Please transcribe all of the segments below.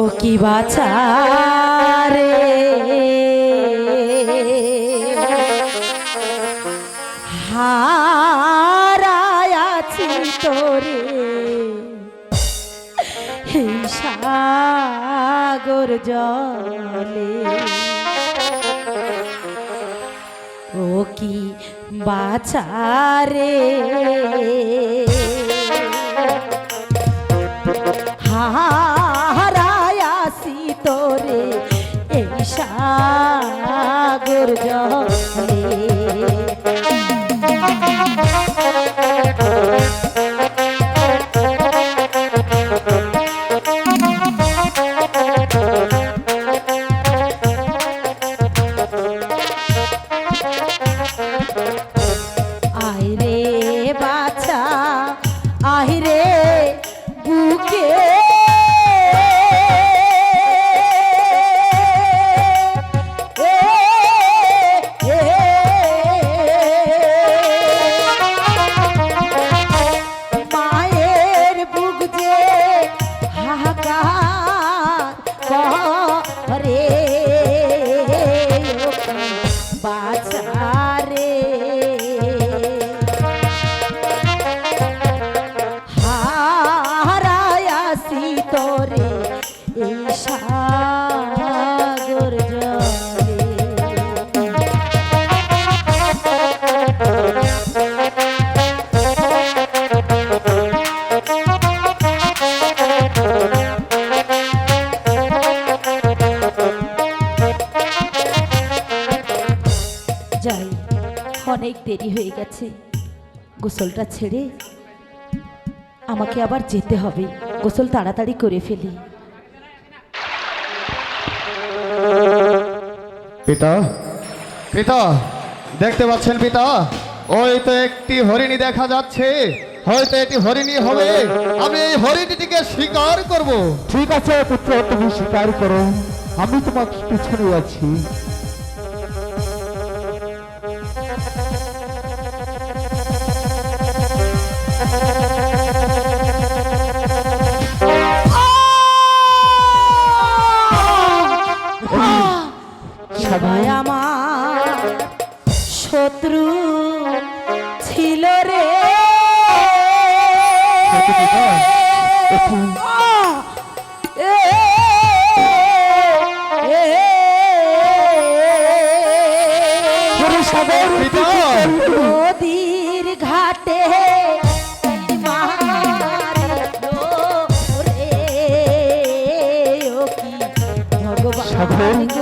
ও কি বাচারে? হারায়াছি তোরে। সাগর জলে। ও কি বাচারে? হারায়াসি তোরে এই সাগর যাই, অনেক দেরি হয়ে গেছে। গোসলটা ছেড়ে আমাকে আবার যেতে হবে। গোসল তাড়াতাড়ি করে ফেলি। পিতা? পিতা দেখতে পাচ্ছেন পিতা? ওই তো একটি হরিণী দেখা যাচ্ছে। হয়তো এটি হরিণী হবে। আমি এই হরিণীটিকে শিকার করব। ঠিক আছে পুত্র তুমি স্বীকার করো। আমি তোমার পিছনে আছি। সবাই আমার শত্রু ছিল রে। নদীর ঘাটে মারিলো রে। ও কি ভগবান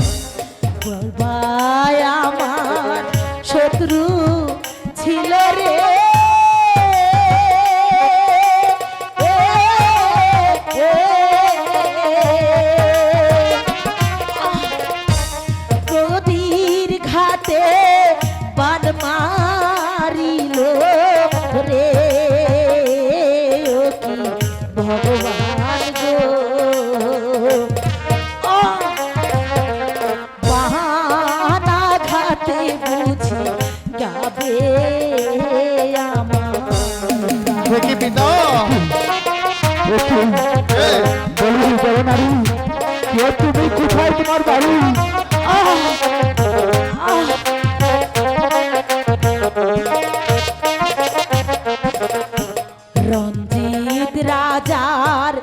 রঞ্জিত রাজার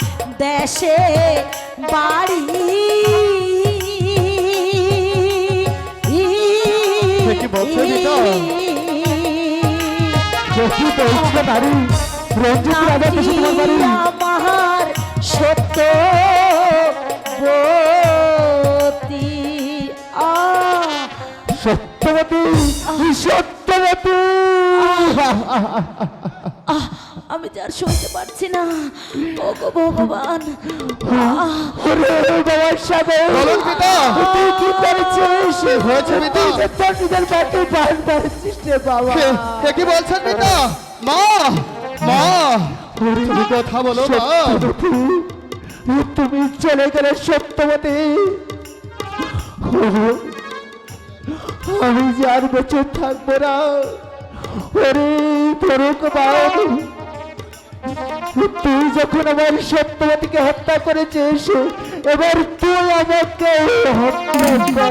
দেশে বাড়ি। রঞ্জিত রাজা দেশে বাড়ি। সত্যবতী। আমি আমি যে আর সইতে পারছি না। ওগো ভগবান। আহ, ওরে বাবার সাথে। বলুন পিতা। তুই কি করেছিস হয়েছে পিতা? তুই যে তোর নিজের বাড়িতে বাস বাড়ছিস রে বাবা। কে কে কি বলছেন পিতা? মা মা। তুমি কথা বলো মা। তুমি চলে গেলে সত্যবতী। আমি যে বছর থাকব না, ওরে ধরুক তুই যখন আমার সত্যবতীকে হত্যা করেছিস, এবার তুই আমাকে হত্যা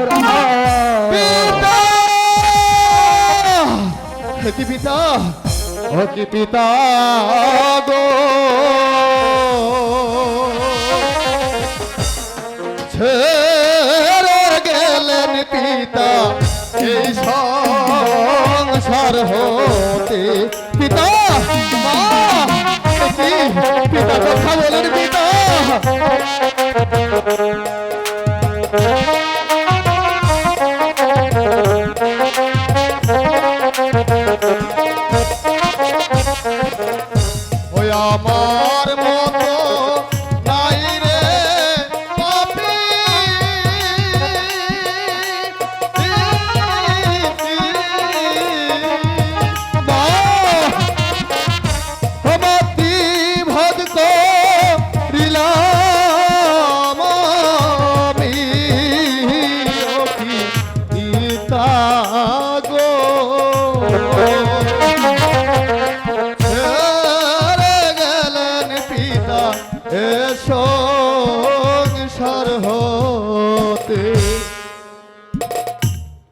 পিতা? কি পিতা গো? ছেড়ে গেলেন পিতা এই সংসার হতে পিতা মা পিতা কথা বলেন পিতা। আমার মন